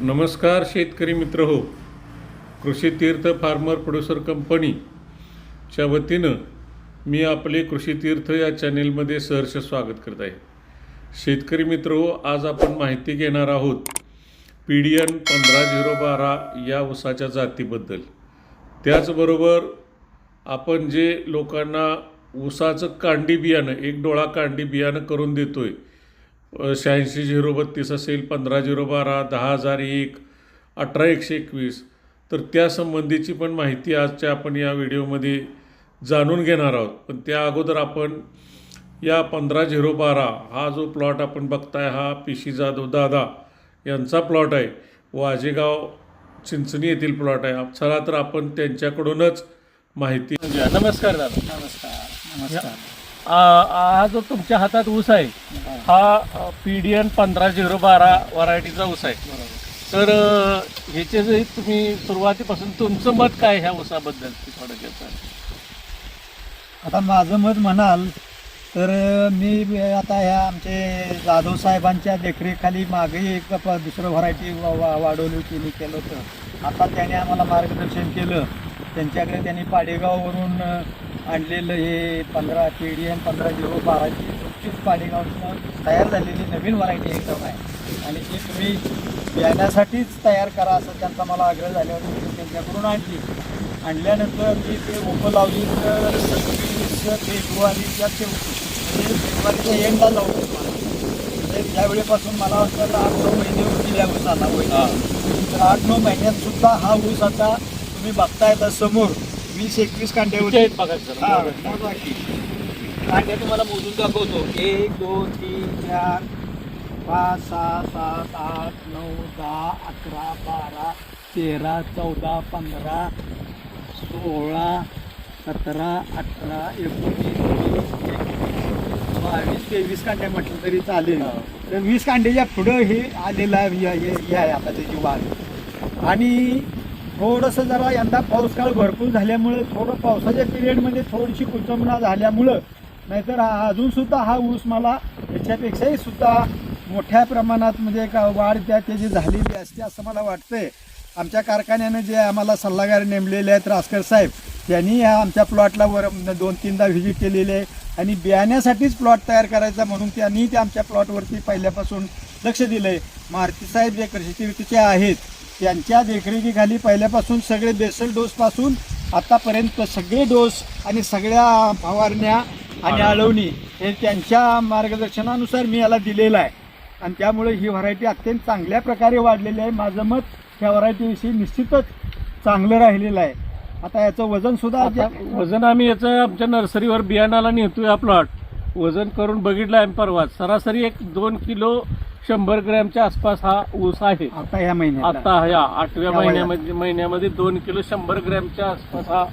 नमस्कार शेतकरी मित्र हो. कृषी तीर्थ फार्मर प्रोड्युसर कंपनीच्या वतीनं मी आपले कृषी तीर्थ या चॅनेलमध्ये सहर्ष स्वागत करत आहे. शेतकरी मित्र हो आज आपण माहिती घेणार आहोत पी डी एन पंधरा झिरो बारा या ऊसाच्या जातीबद्दल. त्याचबरोबर आपण जे लोकांना उसाचं कांडी बियाणं एक डोळा कांडी बियाणं करून देतो आहे शहाऐंशी झिरो बत्तीस असेल पंधरा झिरो बारा दहा हजार एक अठरा एकशे एकवीस. तर त्या संबंधीची पण माहिती आजच्या आपण या व्हिडिओमध्ये जाणून घेणार आहोत. पण त्या अगोदर आपण या पंधरा झिरो बारा हा जो प्लॉट आपण बघताय हा पिशी जाधव दादा यांचा प्लॉट आहे. वाजेगाव चिंचणी येथील प्लॉट आहे. चला तर आपण त्यांच्याकडूनच माहिती नमस्कार दादा. नमस्कार. नमस्कार. हा जो तुमच्या हातात ऊस आहे हा पी डी एन पंधरा झिरो बारा व्हरायटीचा ऊस आहे. बरोबर तर ह्याचे जे तुम्ही सुरुवातीपासून तुमचं मत काय ह्या ऊसाबद्दल? थोडक्यात आता माझं मत म्हणाल तर मी आता ह्या आमचे जाधव साहेबांच्या देखरेखाली मागे एक दुसरं व्हरायटी वाढवली होती मी केलं होतं. आता त्याने आम्हाला मार्गदर्शन केलं. त्यांच्याकडे त्यांनी पाडेगाववरून आणलेलं हे पंधरा पी डी एम पंधरा झिरो बाराची नुकतीच पाडेगावनं तयार झालेली नवीन व्हरायटी एकदम आहे. आणि ती तुम्ही बियाण्यासाठीच तयार करा असं त्यांचा मला आग्रह झाल्यावर मी त्यांच्याकडून आणली. आणल्यानंतर मी ते रोपं लावली. तर फेब्रुवारीच्या म्हणजे फेब्रुवारीच्या एंडला लावलं म्हणजे त्यावेळेपासून मला वाटतं आठ नऊ महिने होतील या ऊसाला वय तर आठ नऊ महिन्यात सुद्धा हा ऊस आता तुम्ही बघताय तर समोर वीस एकवीस किती कांड्यावरती आहेत बघा जरा. हा, मोजा की. कांड्या तुम्हाला मोजून दाखवतो एक दोन तीन चार पाच सहा सात आठ नऊ दहा अकरा बारा तेरा चौदा पंधरा सोळा सतरा अठरा एकोणीस वीस एकवीस बावीस तेवीस कांड्या म्हटलं तरी चालेल हा. तर वीस कांड्याच्या पुढं हे आलेलं हे- हे हे आहे आता त्याची वाढ आणि थोडंसं जरा यंदा पाऊस काळ भरपूर झाल्यामुळं थोडं पावसाच्या पिरियडमध्ये थोडीशी कुचंबना झाल्यामुळं नाहीतर अजूनसुद्धा अजून सुद्धा हा ऊस मला याच्यापेक्षाही सुद्धा मोठ्या प्रमाणात म्हणजे का वाढ त्या त्याची झालेली असते असं मला वाटतंय. आमच्या कारखान्यानं जे आम्हाला सल्लागार नेमलेले आहेत रासकर साहेब त्यांनी ह्या आमच्या प्लॉटला वर दोन तीनदा व्हिजिट केलेली आहे आणि बियाण्यासाठीच प्लॉट तयार करायचा म्हणून त्यांनी ते आमच्या प्लॉटवरती पहिल्यापासून लक्ष दिलं आहे मारुती साहेब जे कृषी आहेत त्यांच्या देखरेखीखाली पहिल्यापासून सगळे बेसल डोसपासून आतापर्यंत सगळे डोस आणि सगळ्या फवारण्या आणि आळवणी हे त्यांच्या मार्गदर्शनानुसार मी याला दिलेलं आहे. आणि त्यामुळे ही व्हरायटी अत्यंत चांगल्या प्रकारे वाढलेली आहे. माझं मत ह्या व्हरायटीविषयी निश्चितच चांगलं राहिलेलं आहे. आता याचं वजन सुद्धा वजन आम्ही याचं आमच्या नर्सरीवर बियाणाला नेतोय हा प्लॉट. वजन करून बघितलं आहे परवा. सरासरी एक दोन किलो शंभर ग्रॅमच्या आसपास हा ऊस आहे. आता ह्या महिन्यात आता या आठव्या या महिन्यामध्ये महिन्यामध्ये दोन किलो शंभर ग्रॅमच्या आसपास हा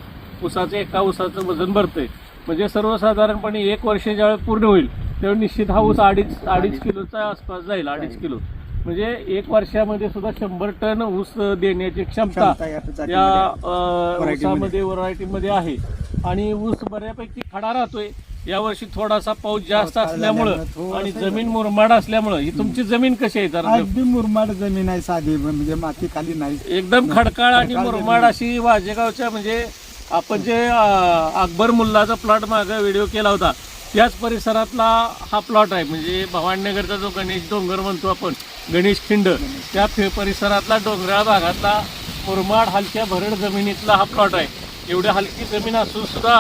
ऊसाचं एका ऊसाचं वजन भरतंय. म्हणजे सर्वसाधारणपणे एक वर्ष ज्यावेळी पूर्ण होईल त्यावेळी निश्चित हा ऊस अडीच अडीच किलोचा आसपास जाईल अडीच किलो. म्हणजे एक वर्षामध्ये सुद्धा शंभर टन ऊस देण्याची क्षमता या या. ऊसामध्ये व्हरायटीमध्ये आहे. आणि ऊस बऱ्यापैकी खडा राहतोय. यावर्षी थोडासा पाऊस जास्त असल्यामुळं आणि जमीन मुरमाड असल्यामुळं ही तुमची जमीन कशी आहे जरा अगदी मुरमाड जमीन आहे साधी म्हणजे माती खाली नाही. एकदम खडकाळ आणि मुरमाड. अशी वाजेगावच्या म्हणजे आपण जे अकबर मुल्लाचा प्लॉट मागे व्हिडिओ केला होता त्याच परिसरातला हा प्लॉट आहे. म्हणजे भवानीनगरचा जो गणेश डोंगर म्हणतो आपण गणेश खिंड त्या परिसरातला डोंगराळ भागातला मुरमाड हलक्या भरड जमिनीतला हा प्लॉट आहे. एवढी हलकी जमीन असून सुद्धा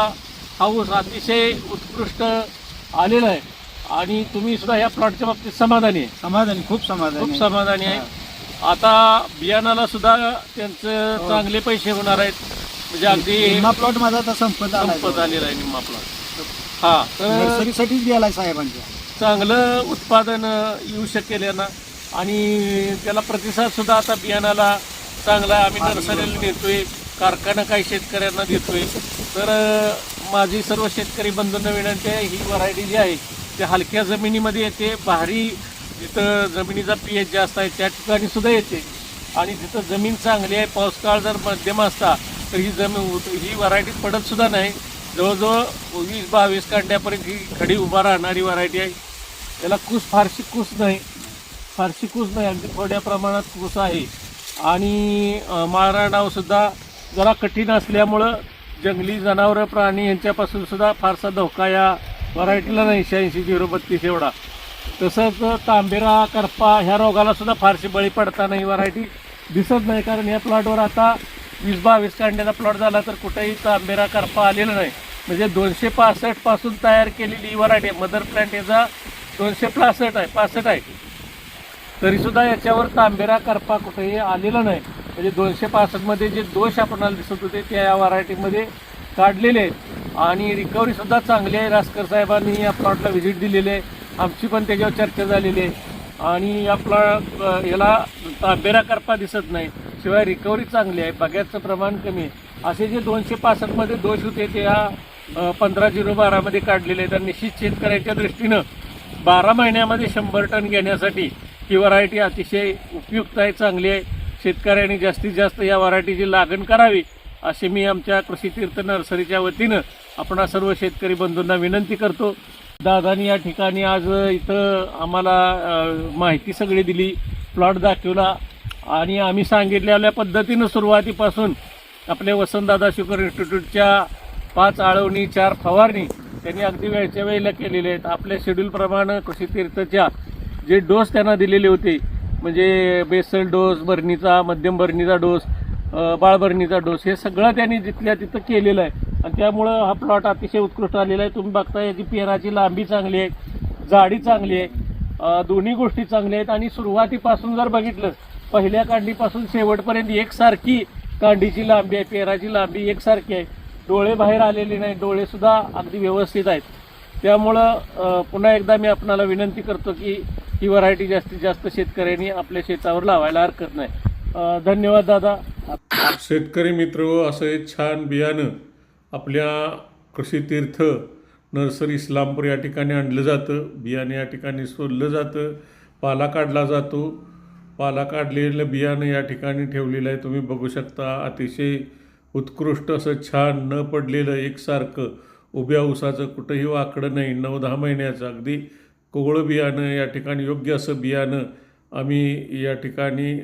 हा ऊस अतिशय उत्कृष्ट आलेला आहे. आणि तुम्ही सुद्धा या प्लॉटच्या बाबतीत समाधानी आहे. समाधानी खूप समाधानी. खूप. समाधानी आहे. आता बियाणाला सुद्धा त्यांचे चांगले पैसे होणार आहेत. म्हणजे अगदी निम्मा प्लॉट माझा आता संपत संपत आलेला आहे निम्मा प्लॉट. हा तर नर्सरीसाठीच गेलाय साहेबांच्या. चांगलं उत्पादन येऊ शकेल यांना. आणि त्याला प्रतिसाद सुद्धा आता बियाणाला चांगला आम्ही नर्सरीला देतोय कारखाना काही शेतकऱ्यांना देतोय. तर माझी सर्व शेतकरी बंधूंना विनंती आहे ही व्हरायटी जी आहे ते हलक्या जमिनीमध्ये येते भारी जिथं जमिनीचा पी एच जास्त आहे त्या ठिकाणी सुद्धा येते. आणि जिथं जमीन चांगली आहे पाऊस काळ जर मध्यम असता तर ही जमीन ही व्हरायटी पडत सुद्धा नाही. जवळजवळ वीस बावीस कांड्यापर्यंत ही खडी उभा राहणारी व्हरायटी आहे. त्याला कूस फारशी कुस नाही. फारशी कूस नाही अगदी थोड्या प्रमाणात कूस आहे. आणि अ, जरा कठीण असल्यामुळं जंगली जनावरं प्राणी यांच्यापासून सुद्धा फारसा धोका या व्हरायटीला नाही. शहाऐंशी झिरो बत्तीस एवढा. तसंच तांबेरा करपा ह्या रोगाला सुद्धा फारशी बळी पडताना ही व्हरायटी. दिसत नाही कारण या प्लॉटवर आता वीस बावीस कांड्याचा प्लॉट झाला तर कुठेही तांबेरा करपा आलेला नाही. म्हणजे दोनशे पासष्टपासून तयार केलेली ही व्हरायटी आहे. मदर प्लॅन्ट याचा दोनशे पासष्ट आहे पासष्ट आहे. तरी सुद्धा याच्यावर तांबेरा करपा कुठेही आलेला नाही. म्हणजे दोनशे पासष्टमध्ये जे दोष आपणाला दिसत होते त्या या व्हरायटीमध्ये काढलेले आहेत. आणि रिकव्हरीसुद्धा चांगली आहे. रासकर साहेबांनी या प्लॉटला व्हिजिट दिलेली आहे. आमची पण त्याच्यावर चर्चा झालेली आहे. आणि आपला याला तांबेरा करपा दिसत नाही. शिवाय रिकव्हरी चांगली आहे. बग्याचं प्रमाण कमी आहे. असे जे दोनशे पासष्टमध्ये दोष होते ते या पंधरा झिरो बारामध्ये काढलेले आहेत. आणि निश्चित शेतकऱ्याच्या दृष्टीनं बारा महिन्यामध्ये शंभर टन घेण्यासाठी ही व्हरायटी अतिशय उपयुक्त आहे चांगली आहे. शेतकऱ्यांनी जास्तीत जास्त या व्हरायटीची लागण करावी असे मी आमच्या कृषीतीर्थ नर्सरीच्या वतीनं आपण सर्व शेतकरी बंधूंना विनंती करतो. दादानी या ठिकाणी आज इथं आम्हाला माहिती सगळी दिली प्लॉट दाखवला आणि आम्ही सांगितलेल्या पद्धतीनं सुरुवातीपासून आपल्या वसंतदादा शुगर इन्स्टिट्यूटच्या पाच आळवणी चार फवारणी त्यांनी अगदी वेळच्या वेळेला केलेले आहेत. आपल्या शेड्यूलप्रमाणे कृषीतीर्थच्या जे डोस त्यांना दिलेले होते म्हणजे बेसल डोस भरणीचा मध्यम भरणीचा डोस बाळभरणीचा डोस हे सगळं त्यांनी जिथल्या तिथं केलेलं आहे. आणि त्यामुळं हा प्लॉट अतिशय उत्कृष्ट आलेला आहे. तुम्ही बघता याची पेराची लांबी चांगली आहे जाडी चांगली आहे दोन्ही गोष्टी चांगल्या आहेत. आणि सुरुवातीपासून जर बघितलं पहिल्या कांडीपासून शेवटपर्यंत एकसारखी कांडीची लांबी आहे पेराची लांबी एकसारखी आहे. डोळे बाहेर आलेले नाही डोळेसुद्धा अगदी व्यवस्थित आहेत. त्यामुळं पुन्हा एकदा मी आपणाला विनंती करतो की ही व्हरायटी जास्तीत जास्त शेतकऱ्यांनी आपल्या शेतावर लावायला हरकत नाही. धन्यवाद दादा. शेतकरी मित्र असं एक छान बियाणं आपल्या कृषीतीर्थ नर्सरी इस्लामपूर या ठिकाणी आणलं जातं. बियाणं या ठिकाणी सोडलं जातं. पाला काढला जातो. पाला काढलेलं बियाणं या ठिकाणी ठेवलेलं आहे. तुम्ही बघू शकता अतिशय उत्कृष्ट असं छान न पडलेलं एकसारखं उभ्या उसाचं कुठंही वाकडं नाही. नऊ दहा महिन्याचं अगदी कोवळं बियाणं या ठिकाणी योग्य असं बियाणं आम्ही या ठिकाणी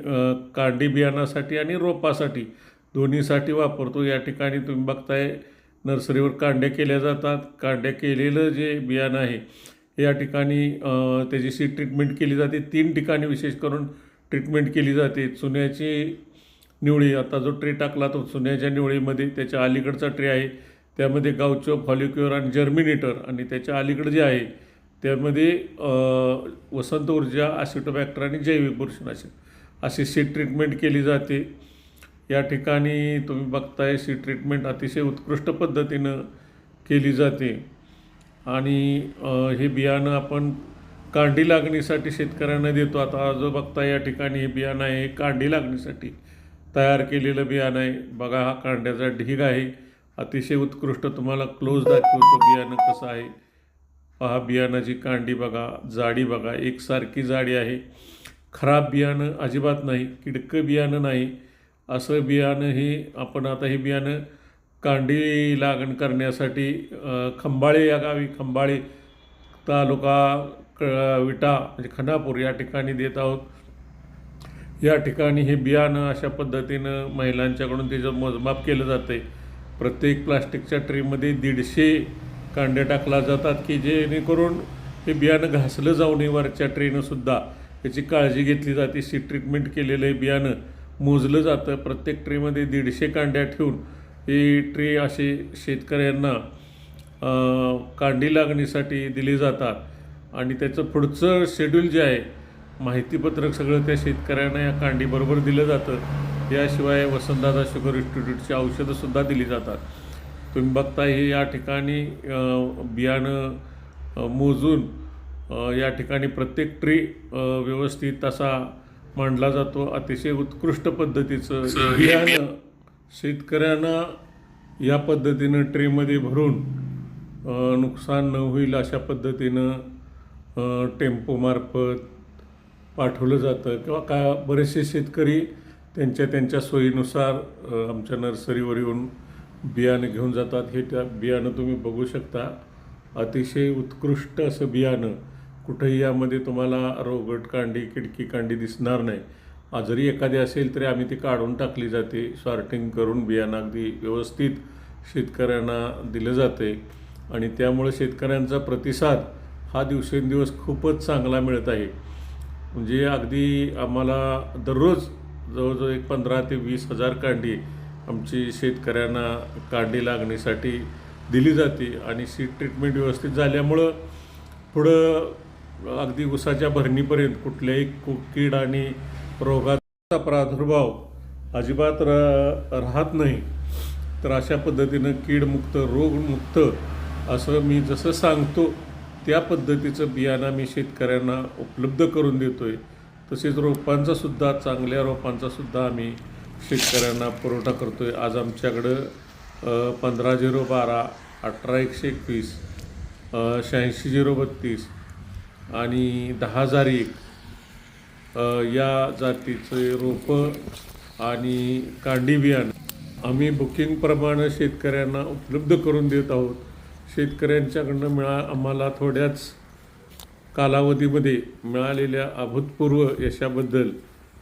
कांडी बियाणासाठी आणि रोपासाठी दोन्हीसाठी वापरतो. या ठिकाणी तुम्ही बघताय नर्सरीवर कांड्या केल्या जातात. कांड्या केलेलं जे बियाणं आहे या ठिकाणी त्याची सी ट्रीटमेंट केली जाते. तीन ठिकाणी विशेष करून ट्रीटमेंट केली जाते. चुन्याची निवळी आता जो ट्रे टाकला तो चुन्याच्या निवळीमध्ये त्याच्या अलीकडचा ट्रे आहे. त्यामध्ये गावचो फॉलिक्युअर आणि जर्मिनेटर आणि त्याच्या अलीकडं जे आहे त्यामध्ये वसंत ऊर्जा ॲसिटोबॅक्टर आणि जैविक बुरशीनाशक अशी सीड ट्रीटमेंट केली जाते. या ठिकाणी तुम्ही बघताय सी ट्रीटमेंट अतिशय उत्कृष्ट पद्धतीनं केली जाते. आणि हे बियाणं आपण कांडी लागणीसाठी शेतकऱ्यांना देतो. आता जो बघता या ठिकाणी हे बियाणं आहे. हे कांडी लागणीसाठी तयार केलेलं बियाणं आहे. बघा हा कांड्याचा ढीग आहे. अतिशय उत्कृष्ट. तुम्हाला क्लोज दाखवतो बियाणं कसं आहे. पहा बियाणाची कांडी बघा जाडी बघा एकसारखी जाडी आहे. खराब बियाणं अजिबात नाही किडकं बियाणं नाही. असं बियाणं हे आपण आता हे बियाणं कांडी लागण करण्यासाठी खंबाळे या गावी खंबाळे तालुका क विटा म्हणजे खनापूर या ठिकाणी देत आहोत. या ठिकाणी हे बियाणं अशा पद्धतीनं महिलांच्याकडून त्याचं मोजमाप केलं जातं आहे प्रत्येक प्लास्टिकच्या ट्रेमध्ये दीडशे कांड्या टाकला जातात की जेणेकरून हे बियाणं घासलं जाऊ नये वरच्या ट्रेनंसुद्धा त्याची याची काळजी घेतली जाते. सी ट्रीटमेंट केलेलं हे बियाणं मोजलं जातं. प्रत्येक ट्रेमध्ये दीडशे कांड्या ठेवून हे ट्रे असे शेतकऱ्यांना कांडी लागणीसाठी दिले जातात. आणि त्याचं पुढचं शेड्यूल जे आहे माहितीपत्रक सगळं त्या शेतकऱ्यांना या कांडीबरोबर दिलं जातं. याशिवाय वसंतदादा शुगर इन्स्टिट्यूटची औषधंसुद्धा दिली जातात. तुम्ही बघता हे या ठिकाणी बियाणं मोजून या ठिकाणी प्रत्येक ट्री व्यवस्थित असा मांडला जातो. अतिशय उत्कृष्ट पद्धतीचं बियाणं शेतकऱ्यांना या पद्धतीनं ट्रेमध्ये भरून नुकसान न होईल अशा पद्धतीनं टेम्पोमार्फत पाठवलं जातं. किंवा का बरेचसे शेतकरी त्यांच्या त्यांच्या सोयीनुसार आमच्या नर्सरीवर येऊन बियाणं घेऊन जातात. हे त्या बियाणं तुम्ही बघू शकता. अतिशय उत्कृष्ट असं बियाणं. कुठंही यामध्ये तुम्हाला रोगट कांडी किडकी कांडी दिसणार नाही. जरी एखादी असेल तरी आम्ही ती काढून टाकली जाते. सॉर्टिंग करून बियाणं अगदी व्यवस्थित शेतकऱ्यांना दिलं जाते. आणि त्यामुळे शेतकऱ्यांचा प्रतिसाद हा दिवसेंदिवस खूपच चांगला मिळत आहे. म्हणजे अगदी आम्हाला दररोज जवळजवळ एक पंधरा ते वीस हजार कांडी आमची शेतकऱ्यांना काढणी लागणीसाठी दिली जाते आणि सीड ट्रीटमेंट व्यवस्थित झाल्यामुळं पुढं अगदी उसाच्या भरणीपर्यंत कुठल्याही कु- कीड आणि रोगाचा प्रादुर्भाव अजिबात रा राहत नाही. तर अशा पद्धतीनं कीडमुक्त रोगमुक्त असं मी जसं सांगतो त्या पद्धतीचं बियाणं मी शेतकऱ्यांना उपलब्ध करून देतो आहे तसेच रोपांचासुद्धा चांगल्या रोपांचासुद्धा आम्ही शेतकऱ्यांना पुरवठा करतो आहे आज आमच्याकडं पंधरा झिरो बारा अठरा एकशे एकवीस शहाऐंशी झिरो बत्तीस आणि दहा हजार एक या जातीचे रोपं आणि कांडी बियाणं आम्ही बुकिंगप्रमाणे शेतकऱ्यांना उपलब्ध करून देत आहोत. शेतकऱ्यांच्याकडनं मिळा आम्हाला थोड्याच कालावधीमध्ये मिळालेल्या अभूतपूर्व यशाबद्दल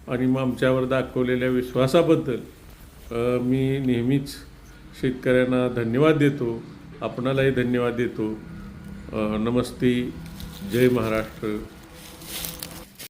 आणि मग आमच्यावर दाखवलेल्या विश्वासाबद्दल मी नेहमीच शेतकऱ्यांना धन्यवाद देतो. आपणालाही धन्यवाद देतो. नमस्ते. जय महाराष्ट्र.